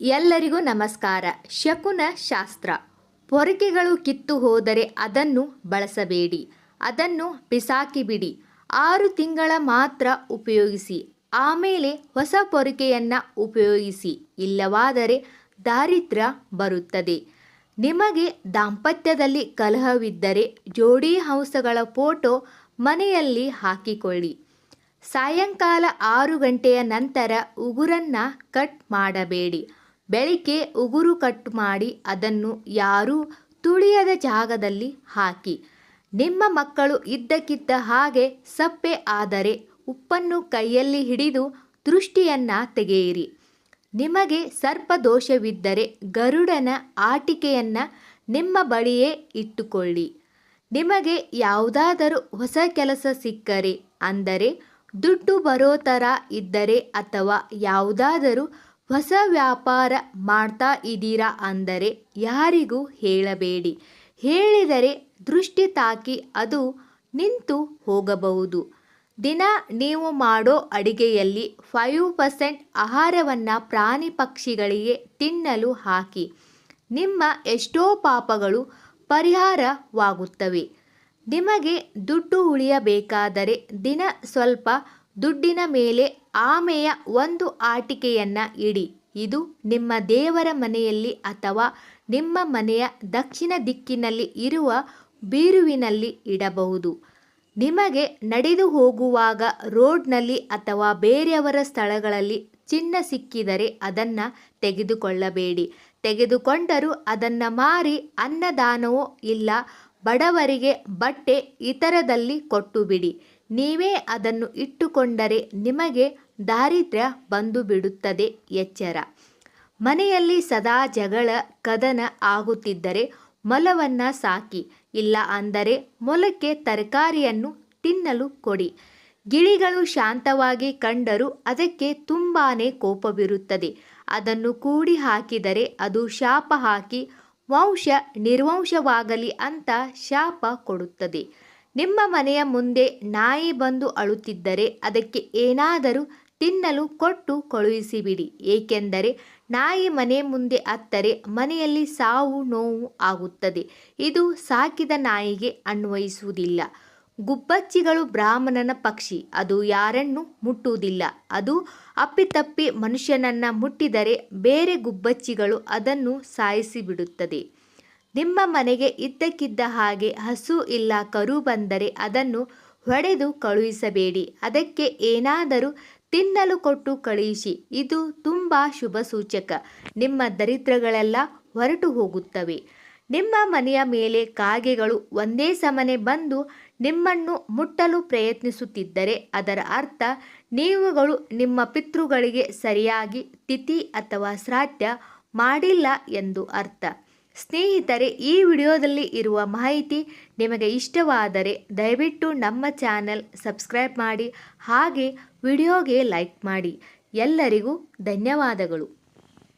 ಎಲ್ಲರಿಗೂ ನಮಸ್ಕಾರ. ಶಕುನ ಶಾಸ್ತ್ರ. ಪೊರಕೆಗಳು ಕಿತ್ತು ಹೋದರೆ ಅದನ್ನು ಬಳಸಬೇಡಿ. ಅದನ್ನು ಬಿಸಾಕಿಬಿಡಿ ಆರು ತಿಂಗಳ ಮಾತ್ರ ಉಪಯೋಗಿಸಿ. ಆಮೇಲೆ ಹೊಸ ಪೊರಕೆಯನ್ನು ಉಪಯೋಗಿಸಿ. ಇಲ್ಲವಾದರೆ ದಾರಿದ್ರ್ಯ ಬರುತ್ತದೆ. ನಿಮಗೆ ದಾಂಪತ್ಯದಲ್ಲಿ ಕಲಹವಿದ್ದರೆ ಜೋಡಿ ಹಂಸಗಳ ಫೋಟೋ ಮನೆಯಲ್ಲಿ ಹಾಕಿಕೊಳ್ಳಿ. ಸಾಯಂಕಾಲ ಆರು ಗಂಟೆಯ ನಂತರ ಉಗುರನ್ನು ಕಟ್ ಮಾಡಬೇಡಿ. ಬೆಳಿಗ್ಗೆ ಉಗುರು ಕಟ್ ಮಾಡಿ ಅದನ್ನು ಯಾರೂ ತುಳಿಯದ ಜಾಗದಲ್ಲಿ ಹಾಕಿ. ನಿಮ್ಮ ಮಕ್ಕಳು ಇದ್ದಕ್ಕಿದ್ದ ಹಾಗೆ ಸಪ್ಪೆ ಆದರೆ ಉಪ್ಪನ್ನು ಕೈಯಲ್ಲಿ ಹಿಡಿದು ದೃಷ್ಟಿಯನ್ನ ತೆಗೆಯಿರಿ. ನಿಮಗೆ ಸರ್ಪದೋಷವಿದ್ದರೆ ಗರುಡನ ಆಟಿಕೆಯನ್ನ ನಿಮ್ಮ ಬಳಿಯೇ ಇಟ್ಟುಕೊಳ್ಳಿ. ನಿಮಗೆ ಯಾವುದಾದರೂ ಹೊಸ ಕೆಲಸ ಸಿಕ್ಕರೆ ಅಂದರೆ ದುಡ್ಡು ಬರೋ ಥರ ಇದ್ದರೆ ಅಥವಾ ಯಾವುದಾದರೂ ಹೊಸ ವ್ಯಾಪಾರ ಮಾಡ್ತಾ ಇದ್ದೀರಾ ಅಂದರೆ ಯಾರಿಗೂ ಹೇಳಬೇಡಿ. ಹೇಳಿದರೆ ದೃಷ್ಟಿ ತಾಕಿ ಅದು ನಿಂತು ಹೋಗಬಹುದು. ದಿನ ನೀವು ಮಾಡೋ ಅಡಿಗೆಯಲ್ಲಿ ಫೈವ್ ಪರ್ಸೆಂಟ್ ಆಹಾರವನ್ನು ಪ್ರಾಣಿ ಪಕ್ಷಿಗಳಿಗೆ ತಿನ್ನಲು ಹಾಕಿ. ನಿಮ್ಮ ಎಷ್ಟೋ ಪಾಪಗಳು ಪರಿಹಾರವಾಗುತ್ತವೆ. ನಿಮಗೆ ದುಡ್ಡು ಉಳಿಯಬೇಕಾದರೆ ದಿನ ಸ್ವಲ್ಪ ದುಡ್ಡಿನ ಮೇಲೆ ಆಮೆಯ ಒಂದು ಆಟಿಕೆಯನ್ನು ಇಡಿ. ಇದು ನಿಮ್ಮ ದೇವರ ಮನೆಯಲ್ಲಿ ಅಥವಾ ನಿಮ್ಮ ಮನೆಯ ದಕ್ಷಿಣ ದಿಕ್ಕಿನಲ್ಲಿ ಇರುವ ಬೀರುವಿನಲ್ಲಿ ಇಡಬಹುದು. ನಿಮಗೆ ನಡೆದು ಹೋಗುವಾಗ ರೋಡ್ನಲ್ಲಿ ಅಥವಾ ಬೇರೆಯವರ ಸ್ಥಳಗಳಲ್ಲಿ ಚಿನ್ನ ಸಿಕ್ಕಿದರೆ ಅದನ್ನು ತೆಗೆದುಕೊಳ್ಳಬೇಡಿ. ತೆಗೆದುಕೊಂಡರೂ ಅದನ್ನು ಮಾರಿ ಅನ್ನದಾನವೋ ಇಲ್ಲ, ಬಡವರಿಗೆ ಬಟ್ಟೆ ಇತರದಲ್ಲಿ ಕೊಟ್ಟು ಬಿಡಿ. ನೀವೇ ಅದನ್ನು ಇಟ್ಟುಕೊಂಡರೆ ನಿಮಗೆ ದಾರಿದ್ರ್ಯ ಬಂದು ಬಿಡುತ್ತದೆ ಎಚ್ಚರ. ಮನೆಯಲ್ಲಿ ಸದಾ ಜಗಳ, ಕದನ ಆಗುತ್ತಿದ್ದರೆ ಮೊಲವನ್ನು ಸಾಕಿ, ಇಲ್ಲ ಅಂದರೆ ಮೊಲಕ್ಕೆ ತರಕಾರಿಯನ್ನು ತಿನ್ನಲು ಕೊಡಿ. ಗಿಳಿಗಳು ಶಾಂತವಾಗಿ ಕಂಡರೂ ಅದಕ್ಕೆ ತುಂಬಾ ಕೋಪವಿರುತ್ತದೆ. ಅದನ್ನು ಕೂಡಿ ಹಾಕಿದರೆ ಅದು ಶಾಪ ಹಾಕಿ, ವಂಶ ನಿರ್ವಂಶವಾಗಲಿ ಅಂತ ಶಾಪ ಕೊಡುತ್ತದೆ. ನಿಮ್ಮ ಮನೆಯ ಮುಂದೆ ನಾಯಿ ಬಂದು ಅಳುತ್ತಿದ್ದರೆ ಅದಕ್ಕೆ ಏನಾದರೂ ತಿನ್ನಲು ಕೊಟ್ಟು ಕಳುಹಿಸಿಬಿಡಿ. ಏಕೆಂದರೆ ನಾಯಿ ಮನೆ ಮುಂದೆ ಅತ್ತರೆ, ಮನೆಯಲ್ಲಿ ಸಾವು ನೋವು ಆಗುತ್ತದೆ. ಇದು ಸಾಕಿದ ನಾಯಿಗೆ ಅನ್ವಯಿಸುವುದಿಲ್ಲ. ಗುಬ್ಬಚ್ಚಿಗಳು ಬ್ರಾಹ್ಮಣನ ಪಕ್ಷಿ, ಅದು ಯಾರನ್ನು ಮುಟ್ಟುವುದಿಲ್ಲ. ಅದು ಅಪ್ಪಿತಪ್ಪಿ ಮನುಷ್ಯನನ್ನು ಮುಟ್ಟಿದರೆ ಬೇರೆ ಗುಬ್ಬಚ್ಚಿಗಳು ಅದನ್ನು ಸಾಯಿಸಿಬಿಡುತ್ತದೆ. ನಿಮ್ಮ ಮನೆಗೆ ಇದ್ದಕ್ಕಿದ್ದ ಹಾಗೆ ಹಸು ಇಲ್ಲ ಕರು ಬಂದರೆ ಅದನ್ನು ಹೊಡೆದು ಕಳುಹಿಸಬೇಡಿ. ಅದಕ್ಕೆ ಏನಾದರೂ ತಿನ್ನಲು ಕೊಟ್ಟು ಕಳುಹಿಸಿ. ಇದು ತುಂಬ ಶುಭ ಸೂಚಕ. ನಿಮ್ಮ ದರಿದ್ರಗಳೆಲ್ಲ ಹೊರಟು ಹೋಗುತ್ತವೆ. ನಿಮ್ಮ ಮನೆಯ ಮೇಲೆ ಕಾಗೆಗಳು ಒಂದೇ ಸಮನೆ ಬಂದು ನಿಮ್ಮನ್ನು ಮುಟ್ಟಲು ಪ್ರಯತ್ನಿಸುತ್ತಿದ್ದರೆ ಅದರ ಅರ್ಥ ನೀವುಗಳು ನಿಮ್ಮ ಪಿತೃಗಳಿಗೆ ಸರಿಯಾಗಿ ತಿಥಿ ಅಥವಾ ಶ್ರಾದ್ದ ಮಾಡಿಲ್ಲ ಎಂದು ಅರ್ಥ. ಸ್ನೇಹಿತರೆ, ಈ ವಿಡಿಯೋದಲ್ಲಿ ಇರುವ ಮಾಹಿತಿ ನಿಮಗೆ ಇಷ್ಟವಾದರೆ ದಯವಿಟ್ಟು ನಮ್ಮ ಚಾನಲ್ ಸಬ್ಸ್ಕ್ರೈಬ್ ಮಾಡಿ, ಹಾಗೆ ವಿಡಿಯೋಗೆ ಲೈಕ್ ಮಾಡಿ. ಎಲ್ಲರಿಗೂ ಧನ್ಯವಾದಗಳು.